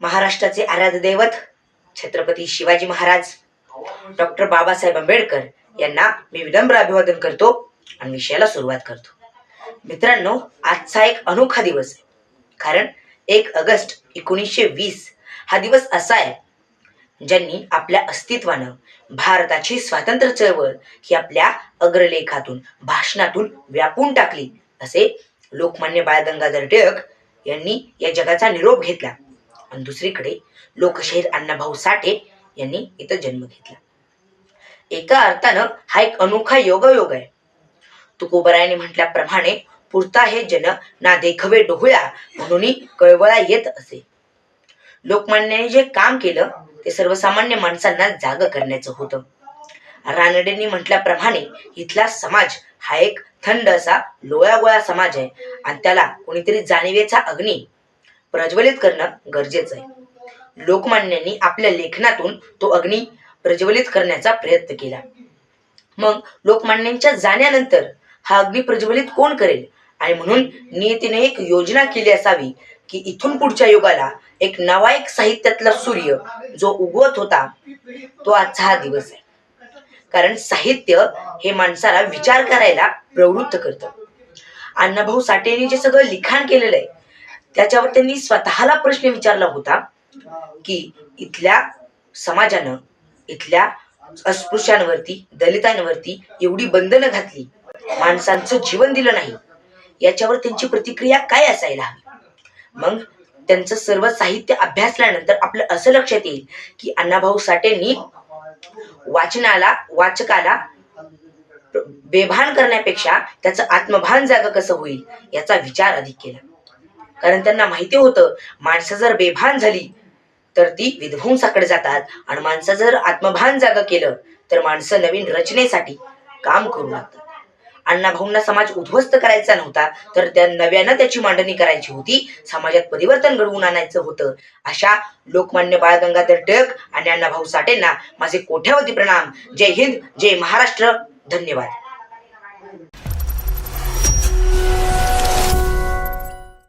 महाराष्ट्राचे आराध्य दैवत छत्रपती शिवाजी महाराज डॉक्टर बाबासाहेब आंबेडकर यांना मी विनम्र अभिवादन करतो आणि विषयाला सुरुवात करतो. मित्रांनो आजचा एक अनोखा दिवस आहे. कारण एक ऑगस्ट एकोणीसशे वीस हा दिवस असा आहे ज्यांनी आपल्या अस्तित्वानं भारताची स्वातंत्र्य चळवळ ही आपल्या अग्रलेखातून भाषणातून व्यापून टाकली असे लोकमान्य बाळ गंगाधर टिळक यांनी या जगाचा निरोप घेतला. आणि दुसरीकडे लोकशाहीर अण्णाभाऊ साठे यांनी इथं जन्म घेतला. एका अर्थानं हा एक अनोखा योगायोग आहे. तुकोबरायांनी म्हटल्याप्रमाणे पुरता हे जन ना देखवे डोहळ्या म्हणून कळवळा येत असे. लोकमान्याने जे काम केलं ते सर्वसामान्य माणसांना जाग करण्याचं होतं. रानडेंनी म्हटल्याप्रमाणे इथला समाज हा एक थंड असा लोळागोळा समाज आहे. आणि त्याला कोणीतरी जाणीवेचा अग्नी प्रज्वलित करणं गरजेचं आहे. लोकमान्यांनी आपल्या लेखनातून तो अग्नी प्रज्वलित करण्याचा प्रयत्न केला. मग लोकमान्यांच्या जाण्यानंतर हा अग्नी प्रज्वलित कोण करेल? आणि म्हणून नियतीने एक योजना केली असावी की इथून पुढच्या युगाला एक नवा एक साहित्यातला सूर्य जो उगवत होता तो आजचा हा दिवस आहे. कारण साहित्य हे माणसाला विचार करायला प्रवृत्त करतं. अण्णाभाऊ साठेंनी जे सगळं लिखाण केलेलं आहे त्याच्यावर त्यांनी स्वतःला प्रश्न विचारला होता की इथल्या समाजानं इथल्या अस्पृश्यांवरती दलितांवरती एवढी बंधनं घातली. माणसांचं जीवन दिलं नाही. याच्यावर त्यांची प्रतिक्रिया काय असायला हवी? मग त्यांचं सर्व साहित्य अभ्यासल्यानंतर आपलं असं लक्षात येईल की अण्णाभाऊ साठेंनी वाचनाला वाचकाला बेभान करण्यापेक्षा त्याचं आत्मभान जाग कसं होईल याचा विचार अधिक केला. कारण त्यांना माहिती होतं माणसं जर बेभान झाली तर ती विध्वंसाकडे जातात. आणि माणसं जर आत्मभान जाग केलं तर माणसं नवीन रचनेसाठी काम करू लागतात. अण्णाभाऊंना समाज उद्ध्वस्त करायचा नव्हता तर त्या नव्यानं त्याची मांडणी करायची होती. समाजात परिवर्तन घडवून आणायचं होतं. अशा लोकमान्य बाळ गंगाधर टिळक आणि अण्णाभाऊ साठेंना माझे कोठ्यावधी प्रणाम. जय हिंद जय महाराष्ट्र. धन्यवाद.